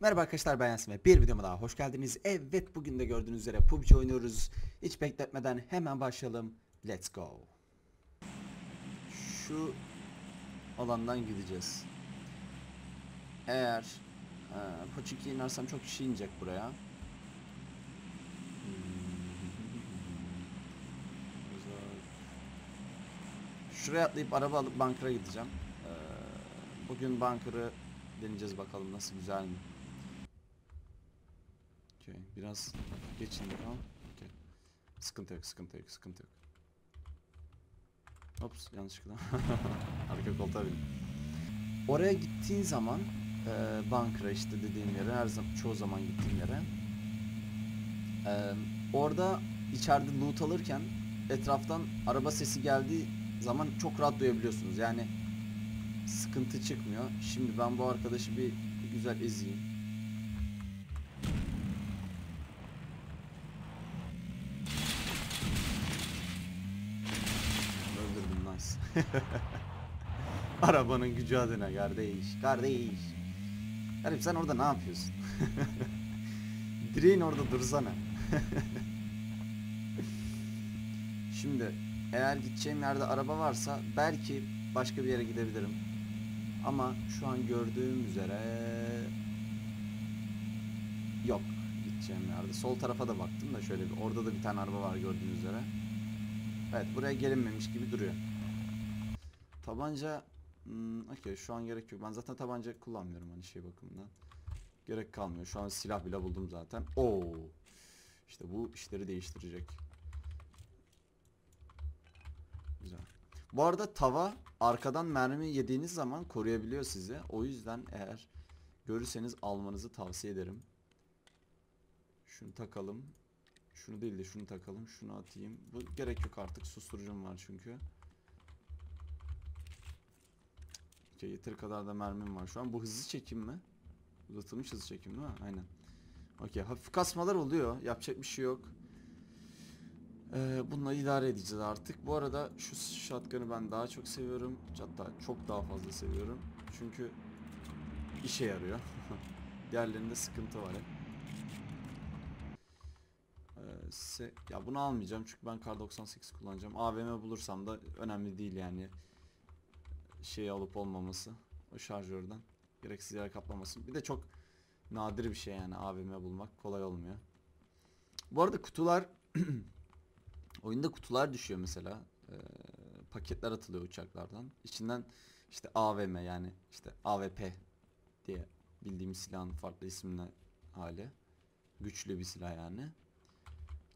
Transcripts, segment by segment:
Merhaba arkadaşlar ben Yasin ve bir videoma daha hoş geldiniz. Evet bugün de gördüğünüz üzere PUBG oynuyoruz. Hiç bekletmeden hemen başlayalım. Let's go. Şu alandan gideceğiz. Eğer e, Poçinki'ye inersem çok kişi inecek buraya. Şuraya atlayıp araba alıp bankara gideceğim. Ee, bugün bankarı deneyeceğiz bakalım nasıl güzel mi. Okey biraz geç indik ama okey. Sıkıntı yok sıkıntı yok sıkıntı yok. Ops yanlışlıkla. Arka koltuğa bindim. Oraya gittiğin zaman e, bankara işte dediğim yere her zaman çoğu zaman gittiğim yere e, orada içeride loot alırken etraftan araba sesi geldiği zaman çok rahat duyabiliyorsunuz. Yani sıkıntı çıkmıyor. Şimdi ben bu arkadaşı bir güzel ezeyim. Arabanın gücü adına kardeş. Kardeş. Garip sen orada ne yapıyorsun? Direğin orada dursana. Şimdi eğer gideceğim yerde araba varsa belki başka bir yere gidebilirim. Ama şu an gördüğüm üzere yok gideceğim yerde. Sol tarafa da baktım da şöyle bir orada da bir tane araba var gördüğünüz üzere. Evet buraya gelinmemiş gibi duruyor. Tabanca hmm, okey şu an gerek yok. Ben zaten tabanca kullanmıyorum hani şey bakımından. Gerek kalmıyor. Şu an silah bile buldum zaten. Oo. İşte bu işleri değiştirecek. Güzel. Bu arada tava arkadan mermi yediğiniz zaman koruyabiliyor sizi. O yüzden eğer görürseniz almanızı tavsiye ederim. Şunu takalım. Şunu değil de şunu takalım. Şunu atayım. Bu gerek yok artık. Susturucum var çünkü. Okey, yeteri kadar da mermim var şu an. Bu hızlı çekim mi? Uzatılmış hızlı çekim değil mi? Aynen. Okey. Hafif kasmalar oluyor. Yapacak bir şey yok. Ee, bununla idare edeceğiz artık. Bu arada şu shotgun'ı ben daha çok seviyorum. Hatta çok daha fazla seviyorum. Çünkü işe yarıyor. Diğerlerinde sıkıntı var hep. Ee, ya bunu almayacağım çünkü ben kar 98 kullanacağım. AVM bulursam da önemli değil yani. Şey alıp olmaması. O şarjörden. Gereksiz yere kaplamasın. Bir de çok nadir bir şey yani AVM bulmak kolay olmuyor. Bu arada kutular Oyunda kutular düşüyor mesela. Ee, paketler atılıyor uçaklardan. İçinden işte AVM yani işte AVP diye bildiğimiz silahın farklı isimli hali. Güçlü bir silah yani.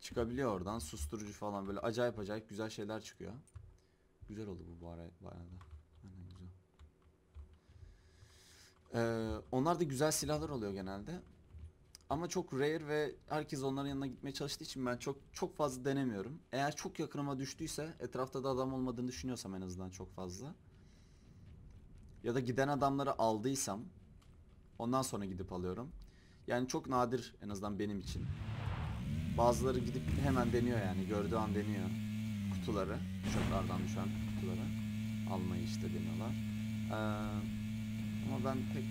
Çıkabiliyor oradan. Susturucu falan böyle acayip acayip güzel şeyler çıkıyor. Güzel oldu bu bu ara bayağı da. Aynen güzel. Ee, onlar da güzel silahlar oluyor genelde. Ama çok rare ve herkes onların yanına gitmeye çalıştığı için ben çok çok fazla denemiyorum. Eğer çok yakınıma düştüyse etrafta da adam olmadığını düşünüyorsam en azından çok fazla. Ya da giden adamları aldıysam ondan sonra gidip alıyorum. Yani çok nadir en azından benim için. Bazıları gidip hemen deniyor yani gördüğü an deniyor kutuları. Uçaklardan düşen kutuları. Almayı işte deniyorlar. Ee, ama ben pek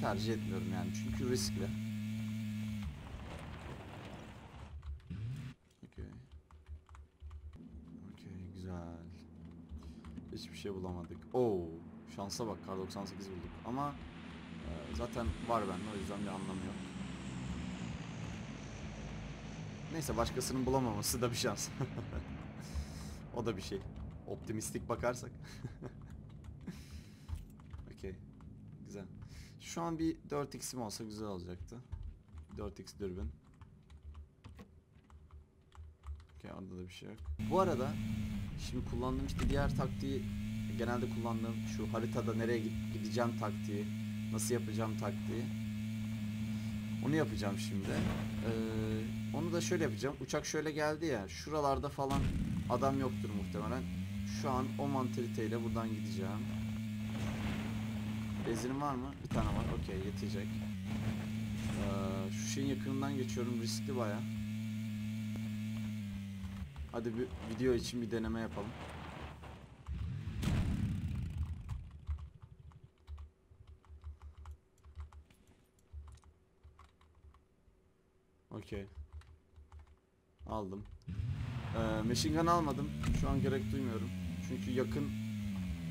tercih etmiyorum yani çünkü riskli. Okey. Okey güzel. Hiçbir şey bulamadık. Oo, şansa bak kar 98 bulduk ama e, zaten var bende o yüzden bir anlamı yok. Neyse başkasının bulamaması da bir şans. o da bir şey. Optimistik bakarsak. Okey. Güzel. Şu an bir 4x'im olsa güzel olacaktı. 4x dürbün. Okey orada da bir şey yok. Bu arada şimdi kullandığım işte diğer taktiği genelde kullandığım şu haritada nereye gideceğim taktiği, nasıl yapacağım taktiği. Onu yapacağım şimdi. Ee, onu da şöyle yapacağım. Uçak şöyle geldi ya. Şuralarda falan adam yoktur muhtemelen. Şu an o mantaliteyle buradan gideceğim. Bezirim var mı? Bir tane var. Okey yetecek. Ee, şu şeyin yakınından geçiyorum. Riskli baya. Hadi bir video için bir deneme yapalım. Okey. Aldım. Ee, machine gun almadım. Şu an gerek duymuyorum. Çünkü yakın...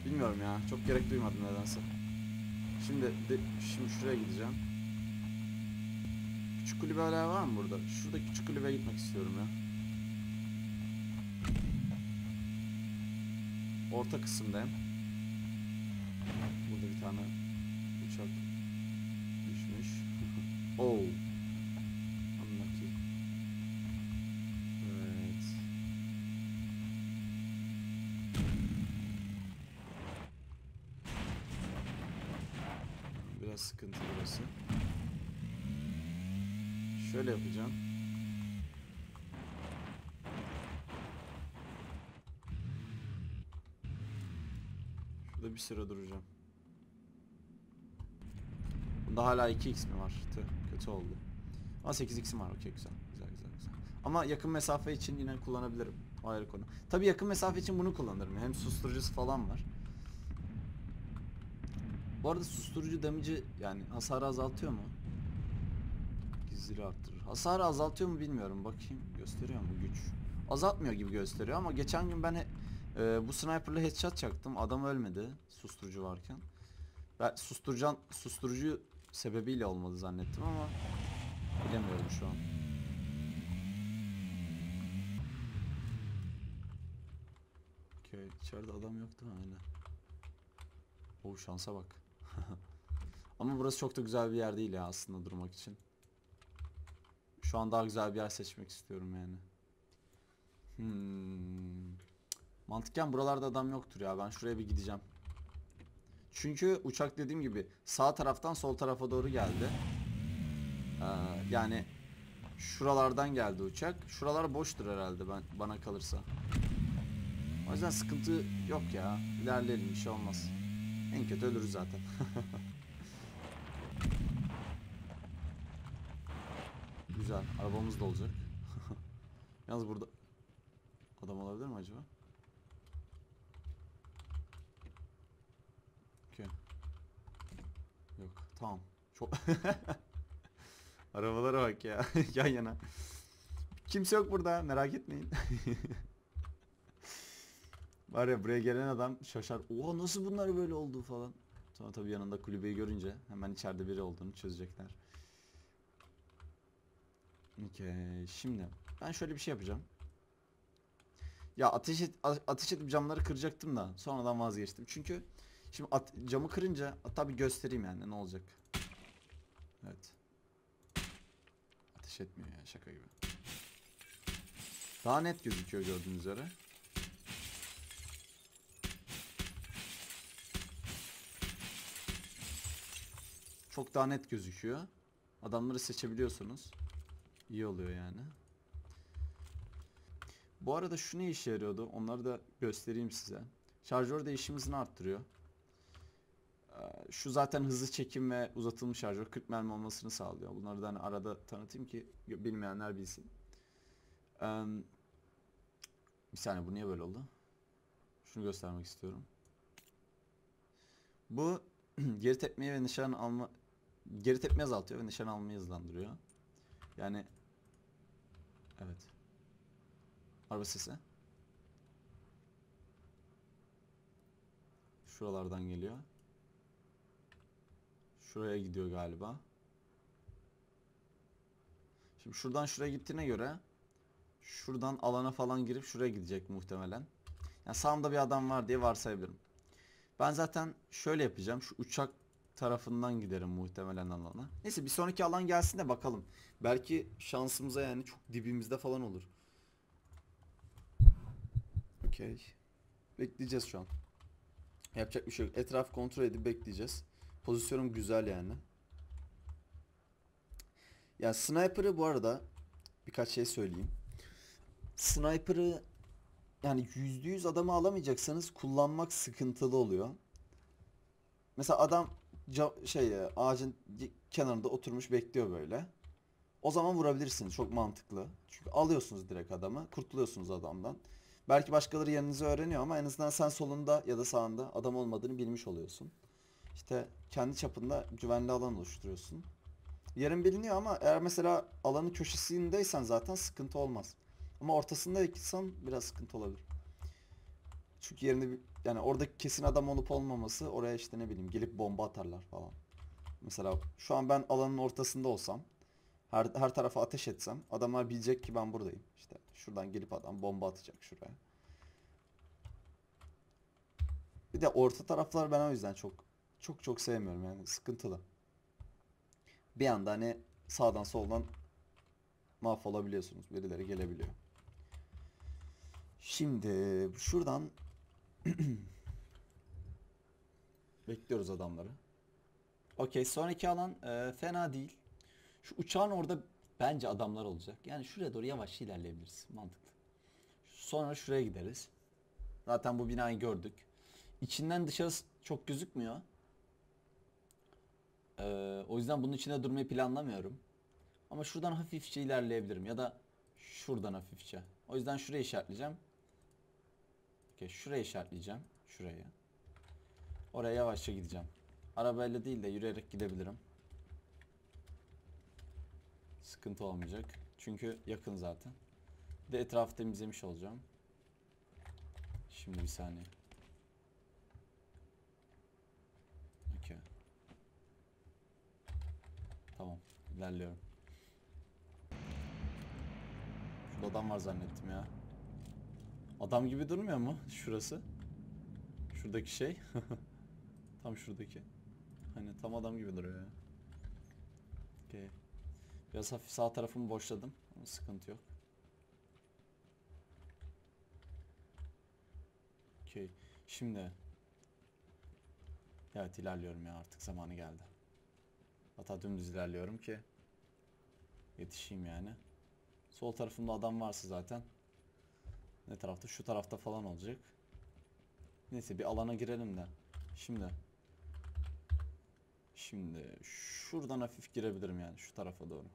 Bilmiyorum ya. Çok gerek duymadım nedense. Şimdi de, şimdi şuraya gideceğim. Küçük kulübe hala var mı burada? Şurada küçük kulübeye gitmek istiyorum ya. Orta kısımdayım. Burada bir tane uçak düşmüş. oh. Biraz sıkıntı burası. Şöyle yapacağım. Şurada bir süre duracağım. Bunda hala 2x mi var? Tüh, kötü oldu. Ama 8x'im var. Okey güzel. Güzel güzel güzel. Ama yakın mesafe için yine kullanabilirim. O ayrı konu. Tabii yakın mesafe için bunu kullanırım. Hem susturucusu falan var. Bu arada susturucu damage'i yani hasarı azaltıyor mu? Gizli arttırır. Hasarı azaltıyor mu bilmiyorum. Bakayım gösteriyor mu güç? Azaltmıyor gibi gösteriyor ama geçen gün ben e, bu sniper'la headshot çaktım. Adam ölmedi susturucu varken. Ben susturucan susturucu sebebiyle olmadı zannettim ama bilemiyorum şu an. Okey, içeride adam yoktu aynen. O şansa bak. Ama burası çok da güzel bir yer değil ya aslında durmak için. Şu an daha güzel bir yer seçmek istiyorum yani. Hmm. Mantıken buralarda adam yoktur ya. Ben şuraya bir gideceğim. Çünkü uçak dediğim gibi sağ taraftan sol tarafa doğru geldi. Ee, yani şuralardan geldi uçak. Şuralar boştur herhalde ben bana kalırsa. O yüzden sıkıntı yok ya. İlerleyelim bir şey olmaz. En kötü ölürüz zaten. Güzel. Arabamız da olacak. Yalnız burada adam olabilir mi acaba? Okey. Yok. Tamam. Çok Arabalara bak ya. Yan yana. Kimse yok burada. Merak etmeyin. Var ya buraya gelen adam şaşar. Oha nasıl bunlar böyle oldu falan. Sonra tabii yanında kulübeyi görünce hemen içeride biri olduğunu çözecekler. Okey. Şimdi ben şöyle bir şey yapacağım. Ya ateş et, ateş edip camları kıracaktım da sonradan vazgeçtim. Çünkü şimdi at- camı kırınca hatta bir göstereyim yani ne olacak. Evet. Ateş etmiyor ya şaka gibi. Daha net gözüküyor gördüğünüz üzere. Çok daha net gözüküyor. Adamları seçebiliyorsunuz. İyi oluyor yani. Bu arada şu ne işe yarıyordu? Onları da göstereyim size. Şarjör değişim hızını arttırıyor. Ee, Şu zaten hızlı çekim ve uzatılmış şarjör 40 mermi olmasını sağlıyor. Bunları da hani arada tanıtayım ki bilmeyenler bilsin. Bir saniye bu niye böyle oldu? Şunu göstermek istiyorum. Bu geri tepmeyi ve nişan alma geri tepmeyi azaltıyor ve nişan almayı hızlandırıyor. Yani evet. Araba sesi. Şuralardan geliyor. Şuraya gidiyor galiba. Şimdi şuradan şuraya gittiğine göre şuradan alana falan girip şuraya gidecek muhtemelen. Yani sağımda bir adam var diye varsayabilirim. Ben zaten şöyle yapacağım. Şu uçak tarafından giderim muhtemelen alana. Neyse bir sonraki alan gelsin de bakalım. Belki şansımıza yani çok dibimizde falan olur. Okey. Bekleyeceğiz şu an. Yapacak bir şey yok. Etraf kontrol edip bekleyeceğiz. Pozisyonum güzel yani. Ya sniper'ı bu arada birkaç şey söyleyeyim. Sniper'ı yani %100 adamı alamayacaksanız kullanmak sıkıntılı oluyor. Mesela adam şey e, ağacın kenarında oturmuş bekliyor böyle. O zaman vurabilirsiniz. Çok mantıklı. Çünkü alıyorsunuz direkt adamı. Kurtuluyorsunuz adamdan. Belki başkaları yanınızı öğreniyor ama en azından sen solunda ya da sağında adam olmadığını bilmiş oluyorsun. İşte kendi çapında güvenli alan oluşturuyorsun. Yerin biliniyor ama eğer mesela alanın köşesindeysen zaten sıkıntı olmaz. Ama ortasındaysan biraz sıkıntı olabilir. Çünkü yerinde bir- yani orada kesin adam olup olmaması oraya işte ne bileyim gelip bomba atarlar falan. Mesela şu an ben alanın ortasında olsam her, her tarafa ateş etsem adamlar bilecek ki ben buradayım. İşte şuradan gelip adam bomba atacak şuraya. Bir de orta taraflar ben o yüzden çok çok çok sevmiyorum yani sıkıntılı. Bir anda hani sağdan soldan mahvolabiliyorsunuz. Birileri gelebiliyor. Şimdi şuradan bekliyoruz adamları. Okey sonraki alan e, fena değil. Şu uçağın orada bence adamlar olacak. Yani şuraya doğru yavaş ilerleyebiliriz. Mantıklı. Sonra şuraya gideriz. Zaten bu binayı gördük. İçinden dışarısı çok gözükmüyor. Ee, o yüzden bunun içinde durmayı planlamıyorum. Ama şuradan hafifçe ilerleyebilirim ya da şuradan hafifçe. O yüzden şurayı işaretleyeceğim. Okey, şurayı işaretleyeceğim. Şuraya. Oraya yavaşça gideceğim. Arabayla değil de yürüyerek gidebilirim. Sıkıntı olmayacak. Çünkü yakın zaten. De etrafı temizlemiş olacağım. Şimdi bir saniye. Okey. Tamam. ilerliyorum. Şurada adam var zannettim ya. Adam gibi durmuyor mu şurası? Şuradaki şey. tam şuradaki. Hani tam adam gibi duruyor ya. Okey. Biraz hafif sağ tarafımı boşladım. Ama sıkıntı yok. Okey. Şimdi. Evet ilerliyorum ya artık zamanı geldi. Hatta dümdüz ilerliyorum ki yetişeyim yani. Sol tarafımda adam varsa zaten ne tarafta? Şu tarafta falan olacak. Neyse bir alana girelim de. Şimdi Şimdi şuradan hafif girebilirim yani şu tarafa doğru.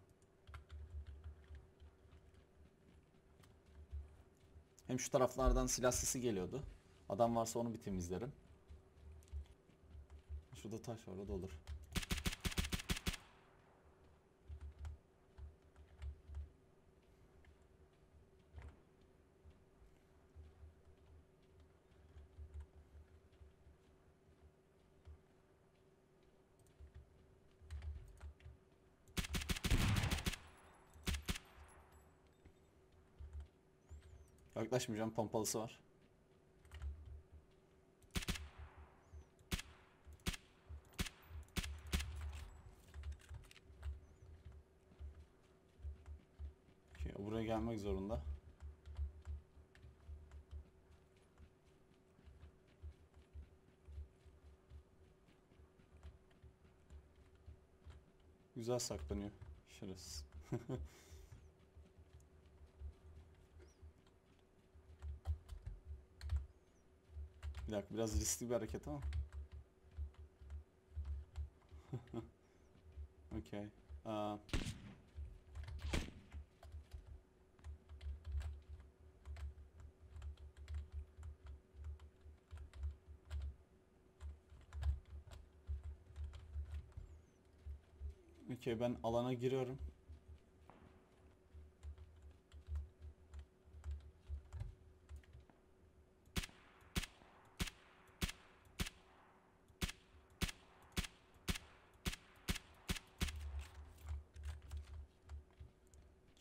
Hem şu taraflardan silah sesi geliyordu. Adam varsa onu bir temizlerim. Şurada taş var o da olur. Yaklaşmayacağım pompalısı var. O buraya gelmek zorunda. Güzel saklanıyor. Şerefsiz. Bir dakika biraz riskli bir hareket ama. Okey. Aa, Okey ben alana giriyorum.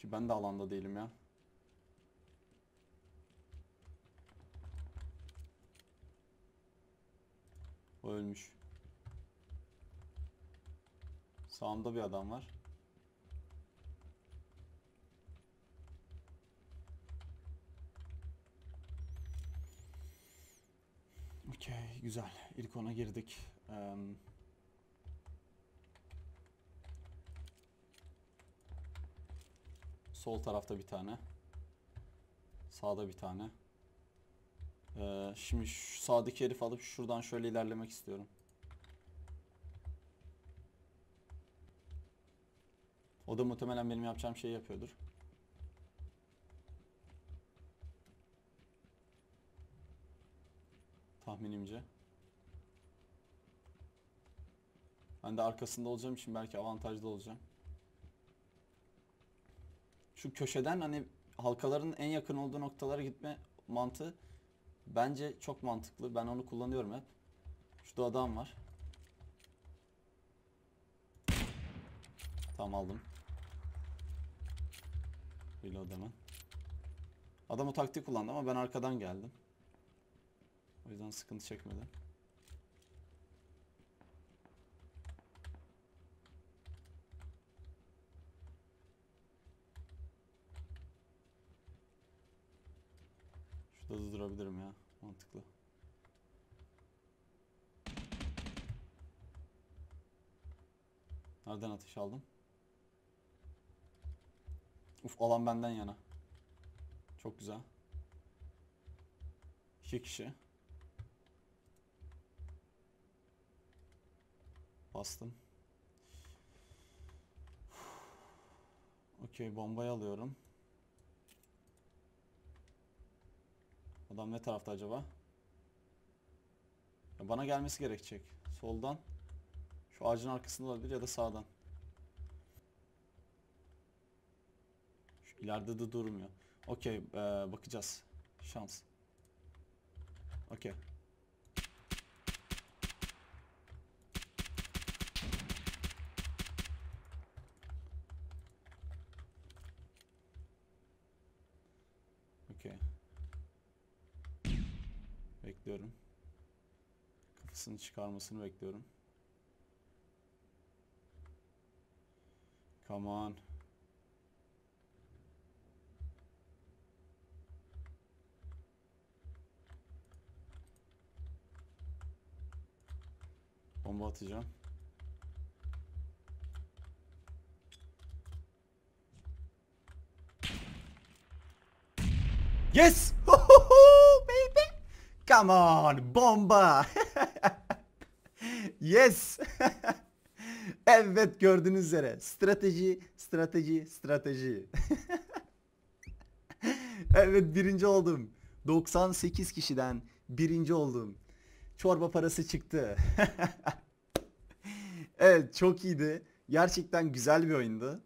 Ki ben de alanda değilim ya. O ölmüş. Sağımda bir adam var. Okey, güzel. İlk ona girdik. Em, sol tarafta bir tane. Sağda bir tane. Ee, şimdi şu sağdaki herif alıp şuradan şöyle ilerlemek istiyorum. O da muhtemelen benim yapacağım şeyi yapıyordur. Tahminimce. Ben de arkasında olacağım için belki avantajlı olacağım. Şu köşeden hani halkaların en yakın olduğu noktalara gitme mantığı bence çok mantıklı. Ben onu kullanıyorum hep. Şurada adam var. Tamam aldım. Reload hemen. Adam o taktiği kullandı ama ben arkadan geldim. O yüzden sıkıntı çekmedi. Da durabilirim ya. Mantıklı. Nereden ateş aldım? Uf alan benden yana. Çok güzel. İki kişi. Bastım. Okey bombayı alıyorum. Adam ne tarafta acaba? Ya bana gelmesi gerekecek. Soldan. Şu ağacın arkasında olabilir ya da sağdan. Şu ileride de durmuyor. Okey eee, bakacağız. Şans. Okey. Bekliyorum. Kafasını çıkarmasını bekliyorum. Come on. Bomba atacağım. Yes! Come on! Bomba! yes! evet gördüğünüz üzere. Strateji, strateji, strateji. evet birinci oldum. 98 kişiden birinci oldum. Çorba parası çıktı. evet çok iyiydi. Gerçekten güzel bir oyundu.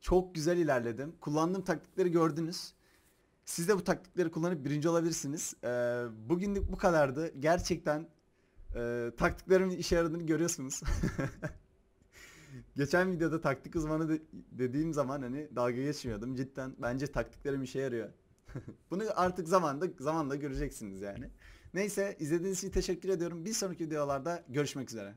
Çok güzel ilerledim. Kullandığım taktikleri gördünüz. Siz de bu taktikleri kullanıp birinci olabilirsiniz. Ee, bugünlük bu kadardı. Gerçekten e, taktiklerimin işe yaradığını görüyorsunuz. Geçen videoda taktik uzmanı de- dediğim zaman hani dalga geçmiyordum. Cidden bence taktiklerim işe yarıyor. Bunu artık zamanda zamanla göreceksiniz yani. Neyse izlediğiniz için teşekkür ediyorum. Bir sonraki videolarda görüşmek üzere.